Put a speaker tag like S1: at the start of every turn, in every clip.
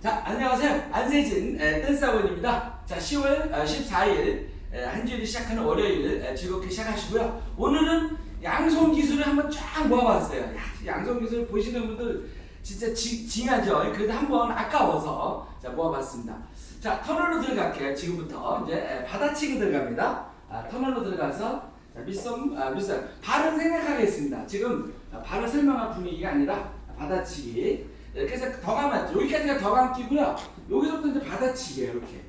S1: 자, 안녕하세요. 안세진 에, 댄스학원입니다. 자, 10월 14일 한 주일이 시작하는 월요일 에, 즐겁게 시작하시고요. 오늘은 양손 기술을 한번 쫙 모아봤어요. 야, 양손 기술 보시는 분들 진짜 지, 징하죠. 그래도 한번 아까워서 자, 모아봤습니다. 자, 터널로 들어갈게요. 지금부터 이제 에, 받아치기 들어갑니다. 아, 터널로 들어가서 자, 밑섬, 아, 밑섬. 발은 생략하겠습니다. 지금 아, 발을 설명할 분위기가 아니라 받아치기. 이렇게 해서 더 감았죠. 여기까지가 더 감기고요. 여기서부터 이제 받아치기예요. 이렇게.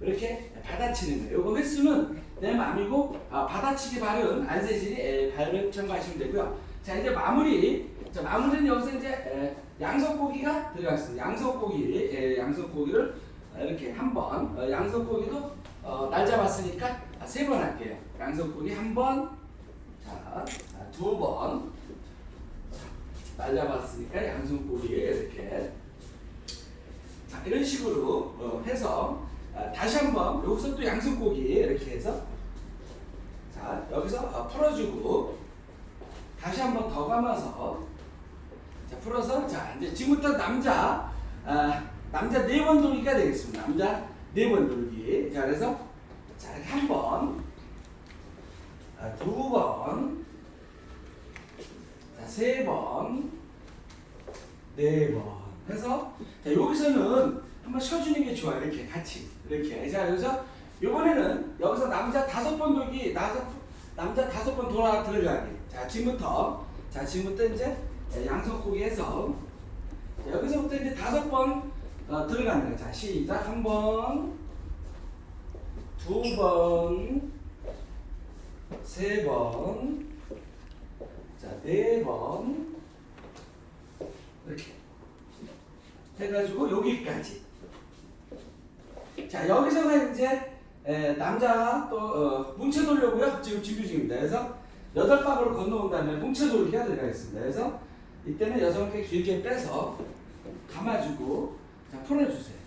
S1: 이렇게 받아치는 거예요. 요거 횟수는 내 맘이고 아, 받아치기 발은 안세진이 에, 발을 첨가하시면 되고요. 자 이제 마무리. 자 마무리는 여기서 이제 에, 양석고기가 들어갔습니다. 양석고기, 에, 양석고기를 이렇게 한 번. 어, 양석고기도 어, 날 잡았으니까 세 번 할게요. 양석고기 한 번. 자, 자, 두 번. 날려봤으니까 양손고기 이렇게. 자 이런 식으로 어, 해서 아, 다시 한번 여기서 또 양손고기 이렇게 해서. 자 여기서 어, 풀어주고 다시 한번 더 감아서. 자 풀어서 자 이제 지금부터 남자 아, 남자 네 번 돌기가 되겠습니다. 남자 네 번 돌기. 자 그래서 자 이렇게 한번 아, 두번 자, 세 번, 네 번 해서 자, 여기서는 한번 쉬어주는 게 좋아요. 이렇게 같이 이렇게. 자, 여기서 이번에는 여기서 남자 다섯 번 돌기, 다섯 남자 다섯 번 돌아 들어가기. 자, 지금부터 자, 지금부터 이제 양손고기 해서 자, 여기서부터 이제 다섯 번 어, 들어가는 거예요. 자, 시작 한 번, 두 번, 세 번. 자, 네 번. 이렇게. 해가지고 여기까지. 자, 여기서가 이제 에, 남자 또 어, 뭉쳐 돌려고요. 지금 준비 중입니다. 그래서 여덟 박으로 건너온 다음에 뭉쳐 돌기가 들어가겠습니다. 그래서 이때는 여성께 길게 빼서 감아주고 자, 풀어주세요.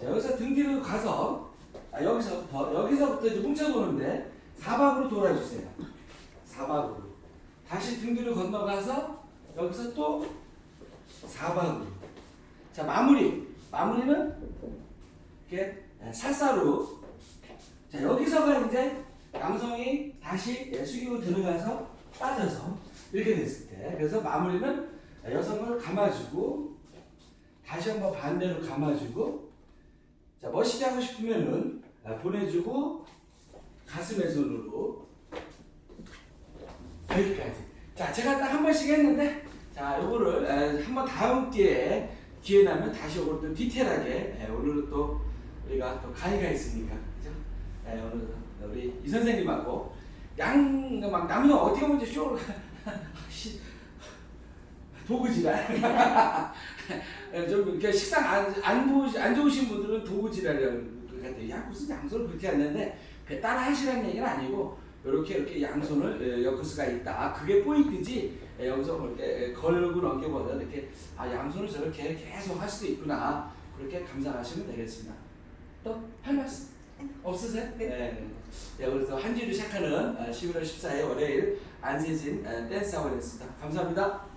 S1: 자, 여기서 등 뒤로 가서 아, 여기서부터 여기서부터 이제 뭉쳐 도는데 사박으로 돌아주세요. 사박으로. 다시 등 뒤로 건너가서 여기서 또 사박으로. 자 마무리. 마무리는 이렇게 살사로. 자 여기서가 이제 양성이 다시 숙이고 들어가서 빠져서 이렇게 됐을 때. 그래서 마무리는 여성을 감아주고 다시 한번 반대로 감아주고 자 멋있게 하고 싶으면은 보내주고 가슴의 손으로 여기까지. 자, 제가 딱 한 번씩 했는데, 자, 요거를 한번 다음 기회에 기회 나면 다시 요걸 또 디테일하게 에, 오늘은 또 우리가 또 가위가 있으니까, 그죠? 에, 오늘 우리 이 선생님하고 양막 남녀 어디가 먼저 쇼를 씨, 도구지랄. 에, 좀 이렇게 식상 안, 안, 보시, 안 좋으신 분들은 도구지랄이라는 것 같아요. 야, 무슨 양손을 그렇게 하는데, 그 따라 하시라는 얘기는 아니고, 이렇게 이렇게 양손을 에, 엮을 수가 있다. 그게 포인트지. 에, 여기서 뭐 이렇게 에, 걸고 넘겨보다 이렇게 아 양손을 저렇게 계속 할 수도 있구나. 그렇게 감상하시면 되겠습니다. 또 할 말씀 없으세요? 네. 네. 그래서 한 주를 시작하는 어, 11월 14일 월요일 안세진 어, 댄스 학원이었습니다. 감사합니다.